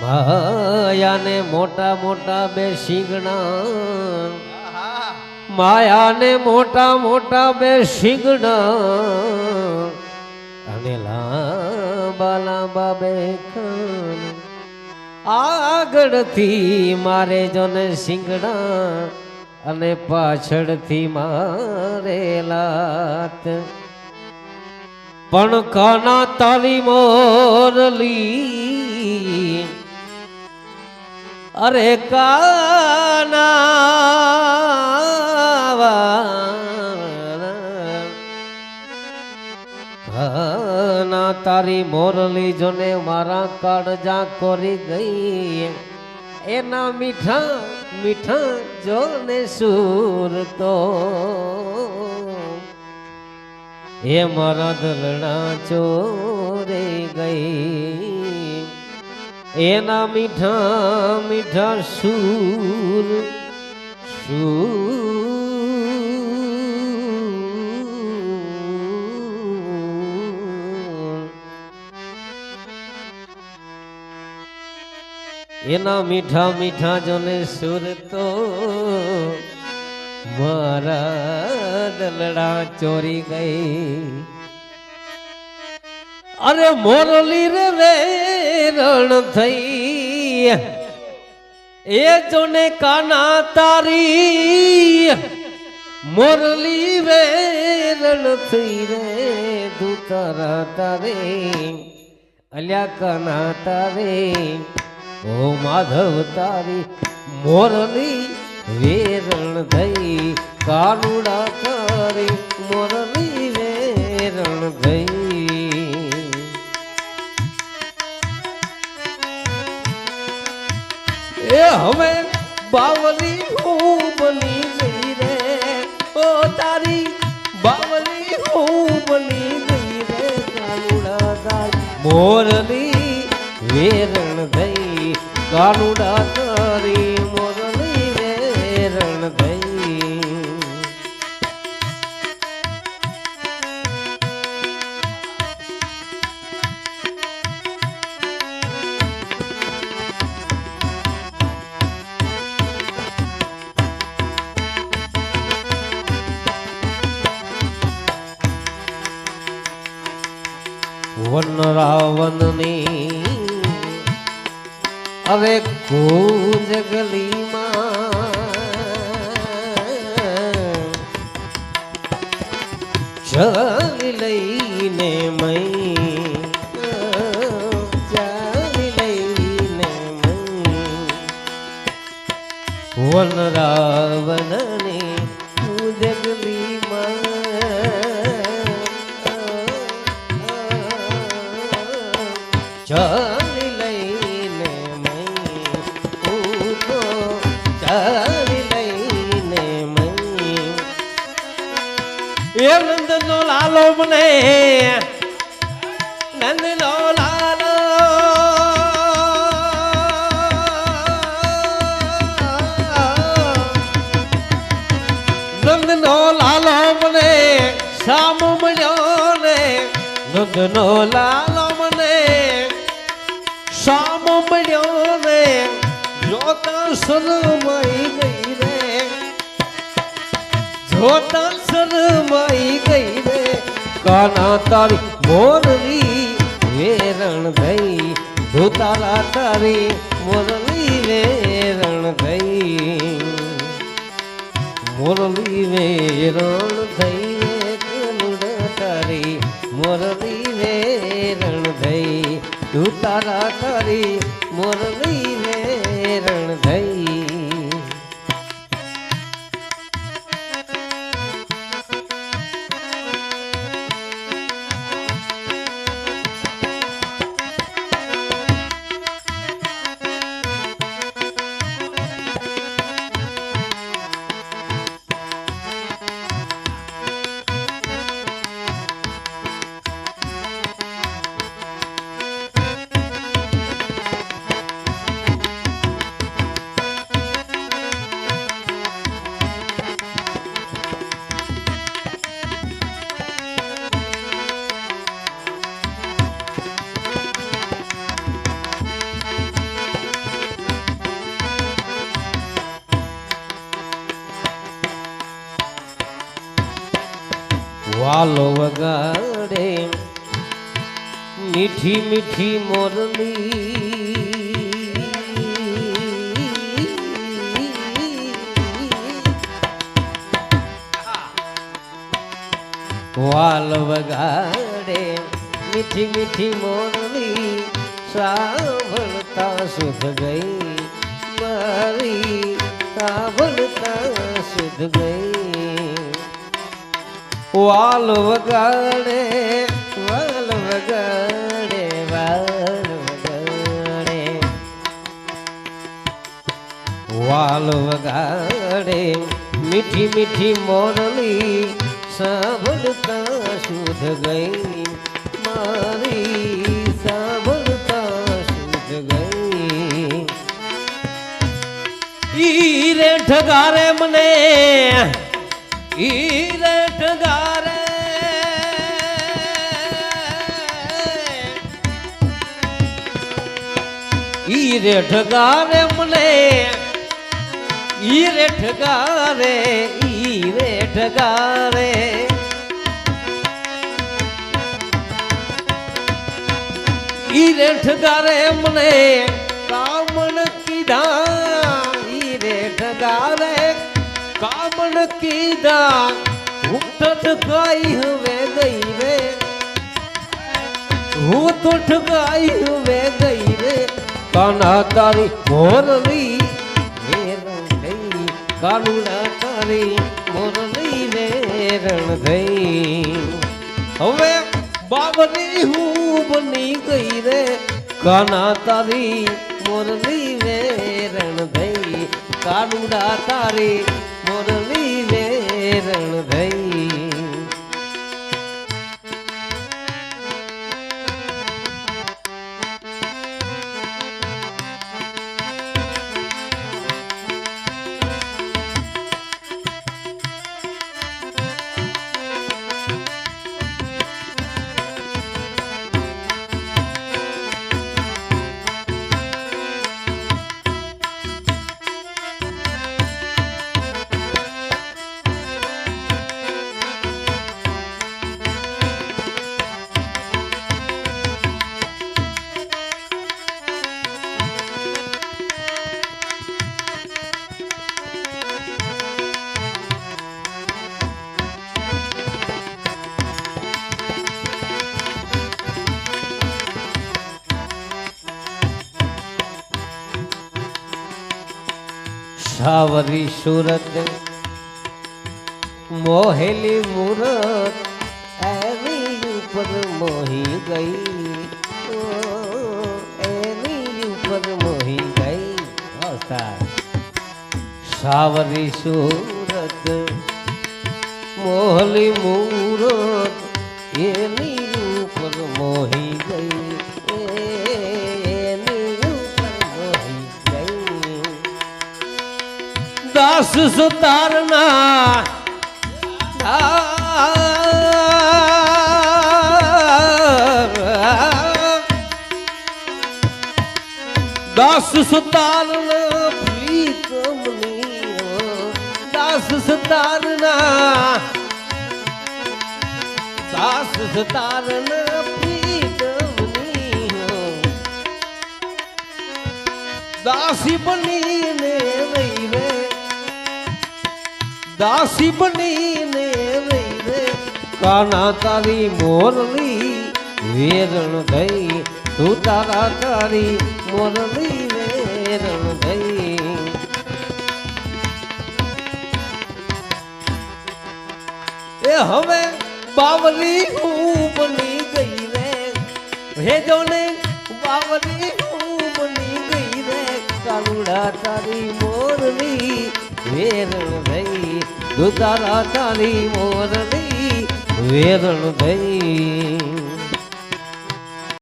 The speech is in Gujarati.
માયાને મોટા મોટા બે શીંગણા. માયાને મોટા મોટા બે શીંગણા. અને લાંબા લાંબા બે આગળથી મારે જોને શીંગણા અને પાછળથી મારે લાત. પણ કાના તારી મોરલી અરે કાના તારી મોરલી જોને મારા કાળજા કરી ગઈ એના મીઠા મીઠા જોને સુર તો. એ મારા દલણા ચોરે ગઈ. એના મીઠા મીઠા સુર સુર એના મીઠા મીઠા જોને સુર તો મારા દલડા ચોરી ગઈ અરે મોરલી રે વેરણ થઈ. એ જોને કાના તારી મોરલી વેરણ થઈ રે દૂતારા તારે. અલ્યા કાના તારે. ઓ માધવ તારી મોરલી વેરણ થઈ. કાનુડા તારી મોરલી વેરણ થઈ. હવે બાવલી હું બની ગઈ રે. ઓ તારી બાવલી હું બની ગઈ રે. કાનુડા મોરલી વેરણ દઈ કાનુડા રાવણની. હવે કુંજ ગલીમાં ચાલી લઈને મઈ વન રાવણની એ નંદનો લાલો મને. નંદનો લાલો. નંદનો લાલો મને સામો મળ્યો ને. નંદનો લાલો મને સામો મળ્યો ને. જોતા શરમાઈ ગઈ રે. જોતા શરમાઈ ગઈ રે. કાના તારી મોરલી વેરણ થઈ ધોતારા તારી મોરલી વેરણ થઈ મોરલી વેરણ થઈ તારી. મોરલી વેરણ થઈ ધોતારા તારી મોરલી વેરણ થઈ વાલો વગાડે. મીઠી મીઠી મોરલી. વાલ વગાડે, મીઠી મીઠી મોરલી. સાંભળતા સુધ ગઈ મારી. સાંભળતા સુધ ગઈ. વાલ વગાડે વાલ વગાડે વાલ વગાડે. વાલ વગાડે, મીઠી મીઠી મોરલી સાંભળતા શુદ્ધ ગઈ. મારી સાંભળતા શુદ્ધ ગઈ. ઈ રે ઠગારે મને, ઈ રે ઠગારે ઈ રે ઠગારે મને, ઈ રે ઠગારે ઈ રે ઠગારે ઈ રે ઠગારે મને, કામણ કીધા, ઈ રે ઠગારે કામણ કીધા હું તો ઠગાઈ હવે ગઈ રે હું તો ઠગાઈ હવે ગઈ કાના તારી મોરલી વેરણ થઈ કાનુડા તારી મોરલી વેરણ થઈ હવે બાબરી હું બની ગઈ રે, કાના તારી મોરલી વેરણ થઈ કાનુડા તારી મોરલી વેરણ થઈ સાવરી સુરત મોહેલી મુરત એની ઉપર મોહી ગઈ એની ઉપર મોહી ગઈ સાવરી સુરત મોહલી મુરત એની દાસ સુતારના દાસ સુતારના પ્રીતમની દાસ સુતારના દાસ સુતારના પ્રીતમની દાસી બનીને રહી રે દાસી બનીને રહી કાના તારી મોરલી વેરણ થઈ તું તારા તારી મોરલી વેરણ થઈ એ હવે બાવલી હું બની ગઈ રે. ભેજો ને બાવલી હું બની ગઈ રે. કાનુડા તારી મોરલી વેરણ થઈ દુતારા તારી મોરલી વેરણ થઈ